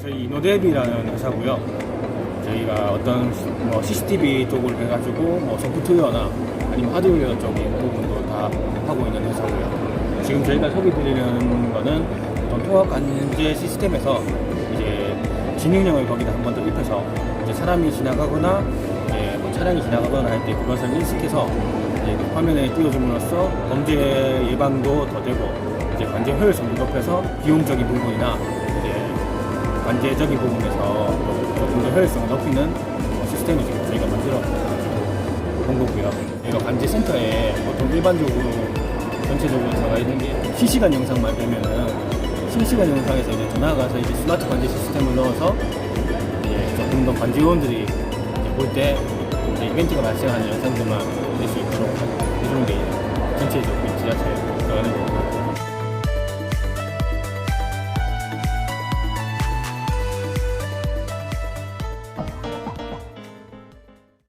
저희 이노뎁이라는 회사고요. 저희가 어떤 뭐 CCTV 쪽을 해가지고 뭐 소프트웨어나 아니면 하드웨어 쪽인 부분도 다 하고 있는 회사고요. 지금 저희가 소개드리는 거는 어떤 통합 관제 시스템에서 이제 지능형을 거기다 한 번 더 입혀서 이제 사람이 지나가거나 이제 뭐 차량이 지나가거나 할 때 그것을 인식해서 이제 그 화면에 띄워줌으로써 범죄 예방도 더 되고 이제 관제 효율성을 높여서 비용적인 부분이나 이제 관제적인 부분에서 조금 더 효율성을 높이는 뭐 시스템을 지금 저희가 만들어 본 거고요. 저희가 관제 센터에 보통 일반적으로 전체적으로 들어가 있는 게 실시간 영상만 되면은 실시간 영상에서 이제 전화가 가서 이제 스마트 관제 시스템을 넣어서 조금 더 관제요원들이 볼 때 이벤트가 발생하는 영상들만 낼수 있도록 해주는 게 들어가는 거고